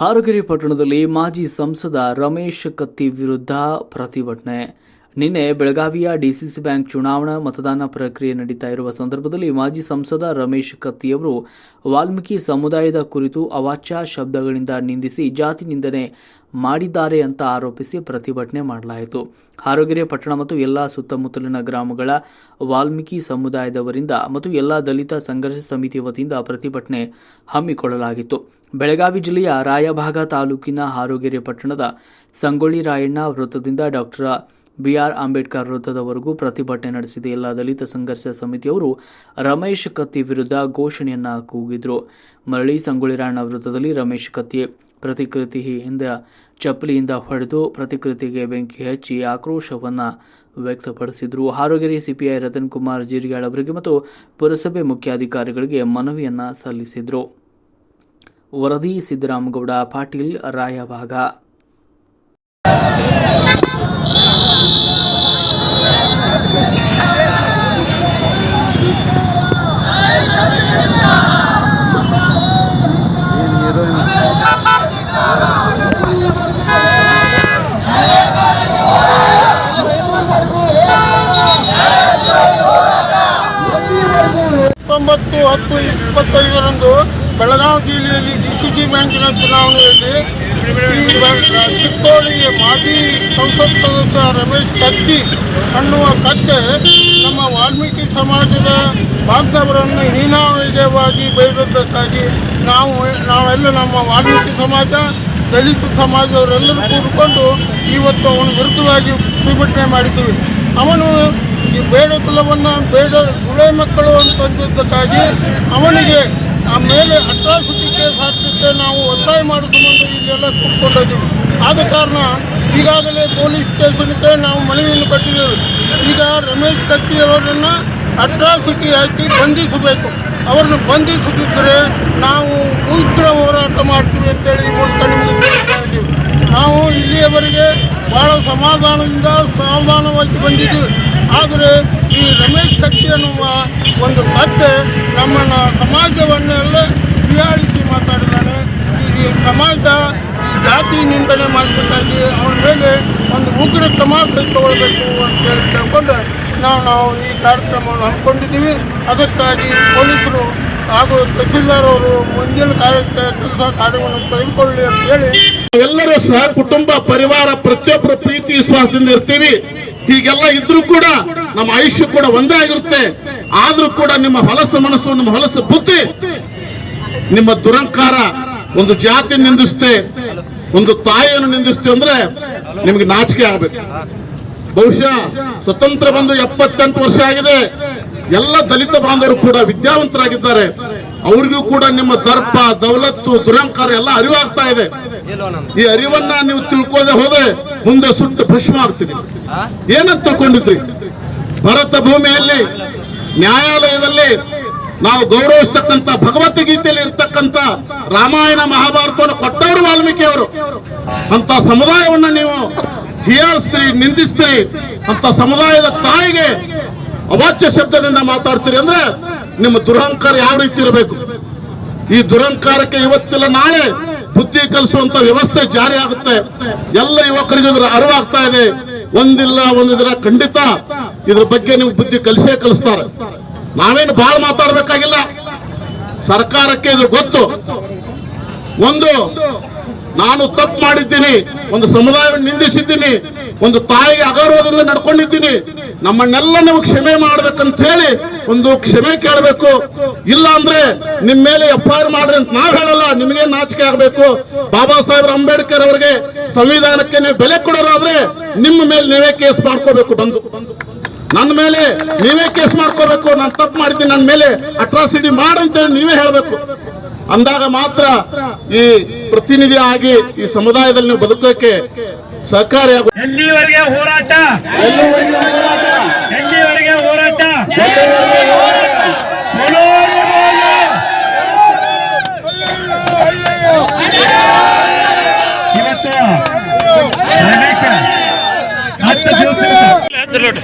ಹಾರಗೆರೆ ಪಟ್ಟಣದಲ್ಲಿ ಮಾಜಿ ಸಂಸದ ರಮೇಶ್ ಕತ್ತಿ ವಿರುದ್ಧ ಪ್ರತಿಭಟನೆ. ನಿನ್ನೆ ಬೆಳಗಾವಿಯ ಡಿಸಿಸಿ ಬ್ಯಾಂಕ್ ಚುನಾವಣಾ ಮತದಾನ ಪ್ರಕ್ರಿಯೆ ನಡೀತಾ ಇರುವ ಸಂದರ್ಭದಲ್ಲಿ ಮಾಜಿ ಸಂಸದ ರಮೇಶ್ ಕತ್ತಿಯವರು ವಾಲ್ಮೀಕಿ ಸಮುದಾಯದ ಕುರಿತು ಅವಾಚ್ಯ ಶಬ್ದಗಳಿಂದ ನಿಂದಿಸಿ ಜಾತಿ ನಿಂದನೆ ಮಾಡಿದ್ದಾರೆ ಅಂತ ಆರೋಪಿಸಿ ಪ್ರತಿಭಟನೆ ಮಾಡಲಾಯಿತು. ಹಾರೋಗೆರೆ ಪಟ್ಟಣ ಮತ್ತು ಎಲ್ಲಾ ಸುತ್ತಮುತ್ತಲಿನ ಗ್ರಾಮಗಳ ವಾಲ್ಮೀಕಿ ಸಮುದಾಯದವರಿಂದ ಮತ್ತು ಎಲ್ಲಾ ದಲಿತ ಸಂಘರ್ಷ ಸಮಿತಿ ವತಿಯಿಂದ ಪ್ರತಿಭಟನೆ ಹಮ್ಮಿಕೊಳ್ಳಲಾಗಿತ್ತು. ಬೆಳಗಾವಿ ಜಿಲ್ಲೆಯ ರಾಯಭಾಗ ತಾಲೂಕಿನ ಹಾರೋಗೆರೆ ಪಟ್ಟಣದ ಸಂಗೊಳ್ಳಿ ರಾಯಣ್ಣ ವೃತ್ತದಿಂದ ಡಾಕ್ಟರ್ ಬಿಆರ್ ಅಂಬೇಡ್ಕರ್ ವೃತ್ತದವರೆಗೂ ಪ್ರತಿಭಟನೆ ನಡೆಸಿದ ಎಲ್ಲ ದಲಿತ ಸಂಘರ್ಷ ಸಮಿತಿಯವರು ರಮೇಶ್ ಕತ್ತಿ ವಿರುದ್ಧ ಘೋಷಣೆಯನ್ನ ಕೂಗಿದ್ರು. ಮರಳಿ ಸಂಗೊಳ್ಳಿ ರಾಯಣ್ಣ ವೃತ್ತದಲ್ಲಿ ರಮೇಶ್ ಕತ್ತಿ ಪ್ರತಿಕೃತಿ ಪ್ರತಿಕೃತಿಯಿಂದ ಚಪ್ಪಲಿಯಿಂದ ಹೊಡೆದು ಪ್ರತಿಕೃತಿಗೆ ಬೆಂಕಿ ಹಚ್ಚಿ ಆಕ್ರೋಶವನ್ನ ವ್ಯಕ್ತಪಡಿಸಿದ್ರು. ಹಾರೋಗೆರೆ ಸಿಪಿಐ ರತನ್ ಕುಮಾರ್ ಜೀರಿಗಾಳ್ ಅವರಿಗೆ ಮತ್ತು ಪುರಸಭೆ ಮುಖ್ಯಾಧಿಕಾರಿಗಳಿಗೆ ಮನವಿಯನ್ನ ಸಲ್ಲಿಸಿದ್ರು. ವರದಿ ಸಿದ್ದರಾಮಗೌಡ, ಪಾಟೀಲ್, ರಾಯಭಾಗ. ಹತ್ತೊಂಬತ್ತು ಹತ್ತು ಇಪ್ಪತ್ತೈದರಂದು ಬೆಳಗಾವಿ ಜಿಲ್ಲೆಯಲ್ಲಿ ಡಿ ಸಿ ಸಿ ಬ್ಯಾಂಕಿನ ಚುನಾವಣೆಯಲ್ಲಿ ಈ ಚಿಕ್ಕೋಳಿಯ ಮಾಜಿ ಸಂಸತ್ ಸದಸ್ಯ ರಮೇಶ್ ಕತ್ತಿ ಅನ್ನುವ ಕತ್ತೆ ನಮ್ಮ ವಾಲ್ಮೀಕಿ ಸಮಾಜದ ಬಾಂಧವರನ್ನು ಹೀನಾವಿಜಯವಾಗಿ ಬೈದದ್ದಕ್ಕಾಗಿ ನಾವು, ನಾವೆಲ್ಲ ನಮ್ಮ ವಾಲ್ಮೀಕಿ ಸಮಾಜ, ದಲಿತ ಸಮಾಜದವರೆಲ್ಲರೂ ಕೂಡಿಕೊಂಡು ಇವತ್ತು ಅವನ ವಿರುದ್ಧವಾಗಿ ಪ್ರತಿಭಟನೆ ಮಾಡಿದ್ದೀವಿ. ಅವನು ಈ ಬೇಡ ಕುಲವನ್ನು, ಬೇಡ ಗುಳೆ ಮಕ್ಕಳು ಅಂತದ್ದಕ್ಕಾಗಿ ಅವನಿಗೆ ಆ ಮೇಲೆ ಅಟ್ರಾಸಿಟಿ ಕೇಸ್ ಹಾಕ್ತಿದ್ದೆ, ನಾವು ಒತ್ತಾಯ ಮಾಡಿಕೊಂಡು ಇಲ್ಲೆಲ್ಲ ಕೂತ್ಕೊಂಡಿದ್ದೀವಿ. ಆದ ಕಾರಣ ಈಗಾಗಲೇ ಪೊಲೀಸ್ ಸ್ಟೇಷನ್ಗೆ ನಾವು ಮನವಿಯನ್ನು ಕೊಟ್ಟಿದ್ದೇವೆ. ಈಗ ರಮೇಶ್ ಕತ್ತಿ ಅವರನ್ನು ಅಟ್ರಾಸಿಟಿ ಹಾಕಿ ಬಂಧಿಸಬೇಕು. ಅವರನ್ನು ಬಂಧಿಸದಿದ್ದರೆ ನಾವು ಉಗ್ರ ಹೋರಾಟ ಮಾಡ್ತೀವಿ ಅಂತೇಳಿ ಈ ಮೂಲಕ ನಿಮಗೆ ತಿಳಿಸ್ತಾ ನಾವು ಇಲ್ಲಿಯವರೆಗೆ ಭಾಳ ಸಮಾಧಾನದಿಂದ ಸಮಾಧಾನವಾಗಿ ಬಂದಿದ್ದೀವಿ. ಆದರೆ ಈ ರಮೇಶ್ ಕತ್ತಿ ಅನ್ನುವ ಒಂದು ಕತ್ತೆ ನಮ್ಮನ್ನು ಸಮಾಜವನ್ನೆಲ್ಲ ಹೀಯಾಳಿಸಿ ಮಾತಾಡಿದ್ದಾನೆ. ಈ ಸಮಾಜ ಈ ಜಾತಿ ನಿಂದನೆ ಮಾಡಬೇಕಾಗಿ ಅವನ ಮೇಲೆ ಒಂದು ಉಗ್ರ ಕ್ರಮ ಕೈಗೊಳ್ಳಬೇಕು ಅಂತೇಳಿ ಕೇಳ್ಕೊಂಡು ನಾವು ನಾವು ಈ ಕಾರ್ಯಕ್ರಮವನ್ನು ಹಮ್ಮಿಕೊಂಡಿದ್ದೀವಿ. ಅದಕ್ಕಾಗಿ ಪೊಲೀಸರು ಹಾಗೂ ತಹಸೀಲ್ದಾರ್ ಅವರು ಮುಂದಿನ ಕಾರ್ಯಕ್ಕೆ ಕೆಲಸ ಕಾರ್ಯವನ್ನು ತೆಗೆದುಕೊಳ್ಳಿ ಅಂತ ಹೇಳಿ. ಎಲ್ಲರೂ ಸಹ ಕುಟುಂಬ, ಪರಿವಾರ ಪ್ರತಿಯೊಬ್ಬರು ಪ್ರೀತಿ, ವಿಶ್ವಾಸದಿಂದ ಇರ್ತೀವಿ. ಹೀಗೆಲ್ಲ ಇದ್ರೂ ಕೂಡ ನಮ್ಮ ಆಯುಷ್ಯ ಕೂಡ ಒಂದೇ ಆಗಿರುತ್ತೆ. ಆದ್ರೂ ಕೂಡ ನಿಮ್ಮ ಹೊಲಸು ಮನಸ್ಸು, ನಿಮ್ಮ ಹೊಲಸು ಬುದ್ಧಿ, ನಿಮ್ಮ ದುರಂಕಾರ ಒಂದು ಜಾತಿ ನಿಂದಿಸುತ್ತೆ ಒಂದು ತಾಯಿಯನ್ನು ನಿಂದಿಸುತ್ತೆ ಅಂದ್ರೆ ನಿಮ್ಗೆ ನಾಚಿಕೆ ಆಗ್ಬೇಕು. ಬಹುಶಃ ಸ್ವತಂತ್ರ ಬಂದು ಎಪ್ಪತ್ತೆಂಟು ವರ್ಷ ಆಗಿದೆ. ಎಲ್ಲ ದಲಿತ ಬಾಂಧವರು ಕೂಡ ವಿದ್ಯಾವಂತರಾಗಿದ್ದಾರೆ. ಅವ್ರಿಗೂ ಕೂಡ ನಿಮ್ಮ ದರ್ಪ, ದೌಲತ್ತು, ದುರಂಕಾರ ಎಲ್ಲ ಅರಿವಾಗ್ತಾ ಇದೆ. ಈ ಅರಿವನ್ನ ನೀವು ತಿಳ್ಕೋದೆ ಹೋದ್ರೆ ಮುಂದೆ ಸುಟ್ಟು ಭಸ್ಮ ಆಗ್ತೀರಿ ಏನಂತ ತಿಳ್ಕೊಂಡಿದ್ರಿ? ಭರತ ಭೂಮಿಯಲ್ಲಿ ನ್ಯಾಯಾಲಯದಲ್ಲಿ ನಾವು ಗೌರವಿಸ್ತಕ್ಕಂತ ಭಗವದ್ಗೀತೆಯಲ್ಲಿ ಇರ್ತಕ್ಕಂಥ ರಾಮಾಯಣ ಮಹಾಭಾರತವನ್ನು ಕೊಟ್ಟವರು ವಾಲ್ಮೀಕಿ ಅವರು ಅಂತ ಸಮುದಾಯವನ್ನ ನೀವು ಹೀಯಾಳಿಸ್ತೀರಿ ನಿಂದಿಸ್ತೀರಿ ಅಂತ ಸಮುದಾಯದ ತಾಯಿಗೆ ಅವಾಚ್ಯ ಶಬ್ದದಿಂದ ಮಾತಾಡ್ತೀರಿ ಅಂದ್ರೆ ನಿಮ್ಮ ದುರಹಂಕಾರ ಯಾವ ರೀತಿ ಇರಬೇಕು? ಈ ದುರಂಕಾರಕ್ಕೆ ಇವತ್ತಿಲ್ಲ ನಾಳೆ ಬುದ್ಧಿ ಕಲಿಸುವಂತ ವ್ಯವಸ್ಥೆ ಜಾರಿ ಆಗುತ್ತೆ. ಎಲ್ಲ ಯುವಕರಿಗೂ ಇದ್ರ ಅರಿವಾಗ್ತಾ ಇದೆ. ಒಂದಿಲ್ಲ ಒಂದಿದ್ರ ಖಂಡಿತ ಇದ್ರ ಬಗ್ಗೆ ನೀವು ಬುದ್ಧಿ ಕಲಿಸೇ ಕಲಿಸ್ತಾರೆ. ನಾವೇನು ಬಹಳ ಮಾತಾಡಬೇಕಾಗಿಲ್ಲ. ಸರ್ಕಾರಕ್ಕೆ ಇದು ಗೊತ್ತು. ಒಂದು, ನಾನು ತಪ್ಪು ಮಾಡಿದ್ದೀನಿ. ಒಂದು ಸಮುದಾಯವನ್ನು ನಿಂದಿಸಿದ್ದೀನಿ. ಒಂದು ತಾಯಿಗೆ ಅಗೌರವದಿಂದ ನಡ್ಕೊಂಡಿದ್ದೀನಿ. ನಮ್ಮನ್ನೆಲ್ಲ ನೀವು ಕ್ಷಮೆ ಮಾಡ್ಬೇಕಂತ ಹೇಳಿ ಒಂದು ಕ್ಷಮೆ ಕೇಳಬೇಕು. ಇಲ್ಲ ಅಂದ್ರೆ ನಿಮ್ ಮೇಲೆ ಎಫ್ ಐ ಆರ್ ಮಾಡ್ರಿ ಅಂತ ನಾವ್ ಹೇಳಲ್ಲ ನಿಮಗೆ ನಾಚಿಕೆ ಆಗ್ಬೇಕು. ಬಾಬಾ ಸಾಹೇಬ್ ಅಂಬೇಡ್ಕರ್ ಅವರಿಗೆ ಸಂವಿಧಾನಕ್ಕೆ ನೀವು ಬೆಲೆ ಕೊಡೋರಾದ್ರೆ ನಿಮ್ಮ ಮೇಲೆ ನೀವೇ ಕೇಸ್ ಮಾಡ್ಕೋಬೇಕು ಬಂದು. ನನ್ನ ಮೇಲೆ ನೀವೇ ಕೇಸ್ ಮಾಡ್ಕೋಬೇಕು ನಾನು ತಪ್ಪು ಮಾಡಿದ್ದೀನಿ ನನ್ನ ಮೇಲೆ ಅಟ್ರಾಸಿಟಿ ಮಾಡಂತೇಳಿ ನೀವೇ ಹೇಳಬೇಕು. ಅಂದಾಗ ಮಾತ್ರ ಈ ಪ್ರತಿನಿಧಿ ಆಗಿ ಈ ಸಮುದಾಯದಲ್ಲಿ ನೀವು ಬದುಕೋಕೆ ಸಹಕಾರಿಯಾಗ ಎಲ್ಲಿವರೆಗೆ ಹೋರಾಟ? యూనిట్